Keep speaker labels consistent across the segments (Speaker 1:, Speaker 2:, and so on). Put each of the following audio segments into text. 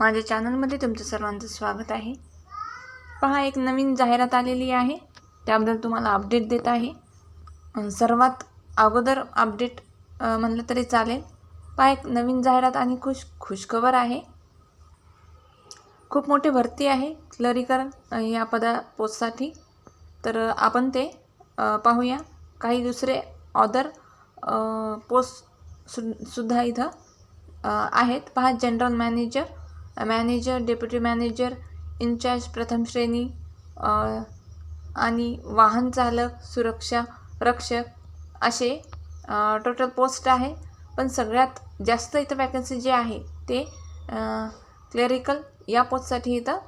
Speaker 1: माझ्या चॅनलमध्ये तुमचं सर्वांचं स्वागत आहे. पहा एक नवीन जाहिरात आलेली आहे. त्याबद्दल तुम्हाला अपडेट देत आहे. सर्वात अगोदर अपडेट म्हटलं म्हणलं तरी चालेल. पहा एक नवीन जाहिरात आणि खुश खुशखबर आहे. खूप मोठी भरती आहे क्लरिकल या पदा पोस्टसाठी. तर आपण ते पाहूया. काही दुसरे ऑदर पोस्ट सु सुद्धा इथं आहेत. पहा general manager manager deputy manager in charge प्रथम श्रेणी आणि वाहन चालक सुरक्षा रक्षक असे टोटल पोस्ट आहे. पण सगळ्यात जास्त इथं वॅकन्सी जे आहे ते क्लेरिकल या पोस्टसाठी इथं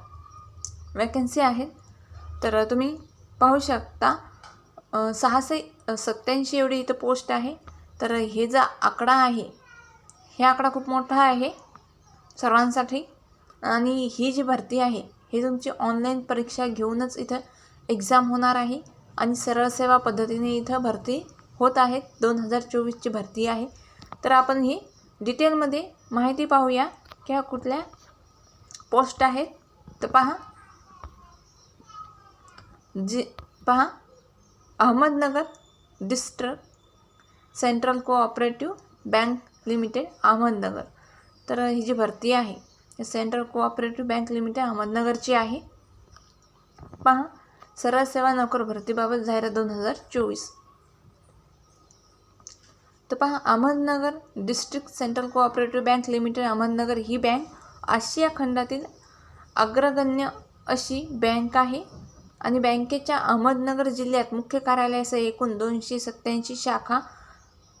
Speaker 1: वॅकन्सी आहेत. तर तुम्ही पाहू शकता सहाशे सत्याऐंशी एवढी इथं पोस्ट आहे. तर हे जो आकडा आहे हे आकडा खूप मोठा आहे सर्वांसाठी. आणि ही जी भरती आहे ही तुमची ऑनलाईन परीक्षा घेऊनच इथं एक्झाम होणार आहे आणि सरळ सेवा पद्धतीने इथं भरती होत आहेत. दोन हजार चोवीसची भरती आहे. तर आपण ही डिटेलमध्ये माहिती पाहूया की ह्या कुठल्या पोस्ट आहेत. तर पहा. जी पहा. Ahmednagar district central cooperative bank limited Ahmednagar. तर ही जी भरती आहे सेंट्रल कोऑपरेटिव्ह बँक लिमिटेड अहमदनगरची आहे. पहा सरळ सेवा नोकर भरतीबाबत जाहिरात दोन हजार चोवीस. तर पहा Ahmednagar district central cooperative bank limited Ahmednagar ही बँक आशिया खंडातील अग्रगण्य अशी बँक आहे आणि बँकेच्या अहमदनगर जिल्ह्यात मुख्य कार्यालयासह एकूण दोनशे सत्त्याऐंशी शाखा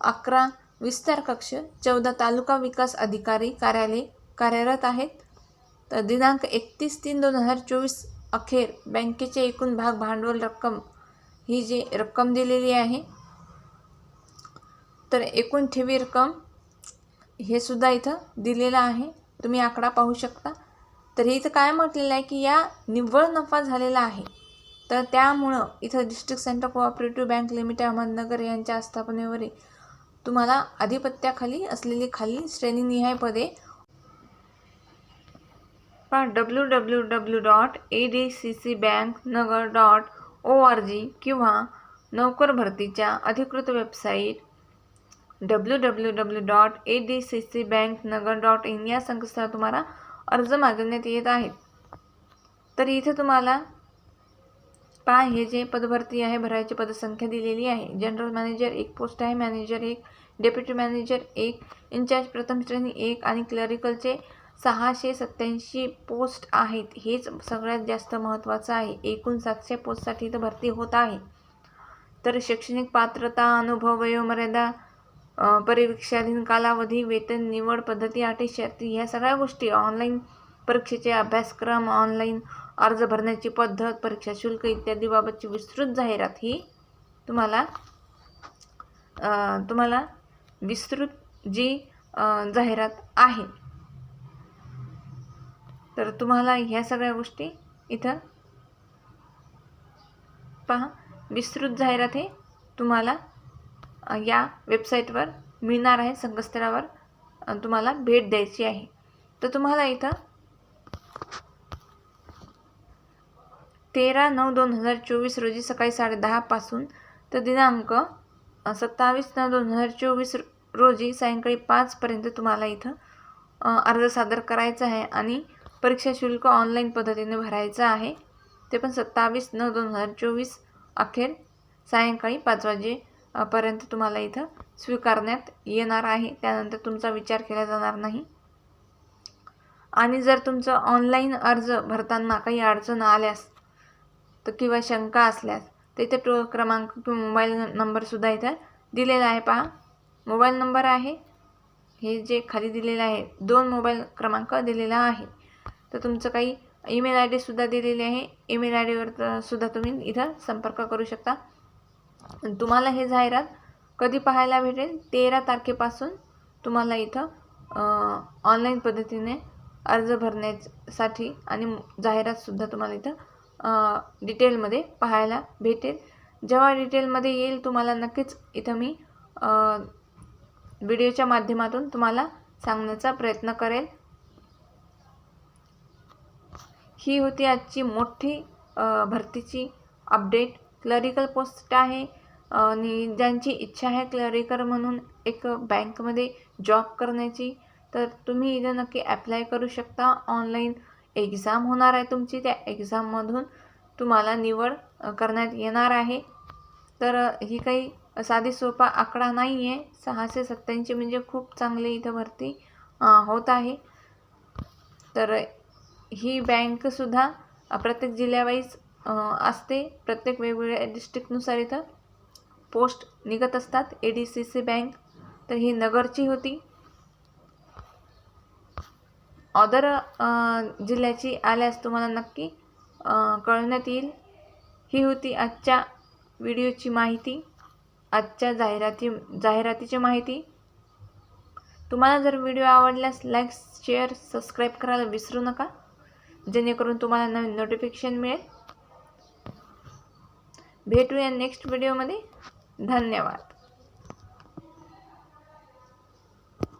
Speaker 1: अकरा विस्तार कक्ष चौदा तालुका विकास अधिकारी कार्यालय कार्यरत आहेत. तर दिनांक एकतीस तीन दोन हजार चोवीस अखेर बँकेचे एकूण भाग भांडवल रक्कम ही जी रक्कम दिलेली आहे तर एकूण ठेवी रक्कम हे सुद्धा इथं दिलेलं आहे. तुम्ही आकडा पाहू शकता. तर इथं काय म्हटलेलं आहे की या निव्वळ नफा झालेला आहे. तर त्यामुळं इथं district centre cooperative bank limited Ahmednagar यांच्या आस्थापनेवरील तुम्हाला आधिपत्याखाली असलेली खालील श्रेणीनिहाय पदे पहा W W W dot A D C C bank Nagar dot O R G किंवा नोकर भरतीच्या अधिकृत website W W W dot A D C C bank Nagar dot in या संकेतस्थळावर तुम्हाला अर्ज मागवण्यात येत आहेत. तर इथे तुम्हाला पहा हे जे पदभरती आहे भरायची पदसंख्या दिलेली आहे. जनरल मॅनेजर एक पोस्ट आहे मॅनेजर एक डेप्युटी मॅनेजर एक इन्चार्ज प्रथम श्रेणी एक आणि क्लरिकलचे सहाशे सत्याऐंशी पोस्ट आहेत. हेच सगळ्यात जास्त महत्त्वाचं आहे. एकूण सातशे पोस्टसाठी तर भरती होत आहे. तर शैक्षणिक पात्रता अनुभव वयोमर्यादा परीक्षाधीन कालावधी वेतन निवड पद्धती अटी शर्ती ह्या सगळ्या गोष्टी ऑनलाईन परीक्षेचे अभ्यासक्रम ऑनलाईन अर्ज भरण्याची पद्धत परीक्षा शुल्क इत्यादी बाबतची विस्तृत जाहिरात ही तुम्हाला तुम्हाला विस्तृत जी जाहिरात आहे. तर तुम्हाला ह्या सगळ्या गोष्टी इथं पहा. विस्तृत जाहिरात हे तुम्हाला या वेबसाईटवर मिळणार आहे. संकेतस्थळावर तुम्हाला भेट द्यायची आहे. तर तुम्हाला इथं तेरा नऊ दोन हजार चोवीस रोजी सकाळी साडेदहापासून तर दिनांक सत्तावीस नऊ दोन हजार चोवीस रोजी सायंकाळी पाचपर्यंत तुम्हाला इथं अर्ज सादर करायचा आहे. आणि परीक्षा शुल्क ऑनलाईन पद्धतीने भरायचं आहे. ते पण सत्तावीस नऊ दोन हजार चोवीस अखेर सायंकाळी पाच वाजेपर्यंत तुम्हाला इथं स्वीकारण्यात येणार आहे. त्यानंतर तुमचा विचार केला जाणार नाही. आणि जर तुमचं ऑनलाईन अर्ज भरताना काही अडचण आल्यास तर किंवा शंका असल्यास तर इथे टो क्रमांक किंवा मोबाईल नंबरसुद्धा इथं दिलेला आहे. पहा मोबाईल नंबर आहे. हे जे खाली दिलेलं आहे दोन मोबाईल क्रमांक दिलेला आहे. तर तुमचं काही ईमेल आय डीसुद्धा दिलेली आहे. ईमेल आय डीवर सुद्धा तुम्ही इथं संपर्क करू शकता. तुम्हाला हे जाहिरात कधी पाहायला भेटेल? तेरा तारखेपासून तुम्हाला इथं ऑनलाईन पद्धतीने अर्ज भरण्यासाठी आणि जाहिरातसुद्धा तुम्हाला इथं डिटेलमध्ये पाहायला भेटेल. जेव्हा डिटेलमध्ये येईल तुम्हाला नक्कीच इथं मी व्हिडिओच्या माध्यमातून तुम्हाला सांगण्याचा प्रयत्न करेल. ही होती आजची मोठी भरतीची अपडेट. क्लरिकल पोस्ट आहे आणि ज्यांची इच्छा आहे क्लरिकल म्हणून एक बँकमध्ये जॉब करण्याची. तर तुम्ही इथं नक्की ॲप्लाय करू शकता. ऑनलाईन एक्झाम होणार आहे तुमची. त्या एक्झाममधून तुम्हाला निवड करण्यात येणार आहे. तर ही काही साधी सोपा आकडा नाही आहे सहाशे सत्त्याऐंशी म्हणजे खूप चांगली इथं भरती होत आहे. तर ही बँकसुद्धा प्रत्येक जिल्ह्यावाईज असते. प्रत्येक वेगवेगळ्या डिस्ट्रिक्टनुसार इथं पोस्ट निघत असतात. A D C C bank तर ही नगरची होती. अदर जिल्ह्याची आल्यास तुम्हाला नक्की कळवण्यात येईल. ही होती आजच्या व्हिडिओची माहिती. आजच्या जाहिराती जाहिरातीची माहिती. तुम्हाला जर व्हिडिओ आवडल्यास लाईक शेअर सबस्क्राईब करायला विसरू नका. जेणेकरून तुम्हाला नवीन नोटिफिकेशन मिळेल. भेटूया नेक्स्ट व्हिडिओमध्ये धन्यवाद.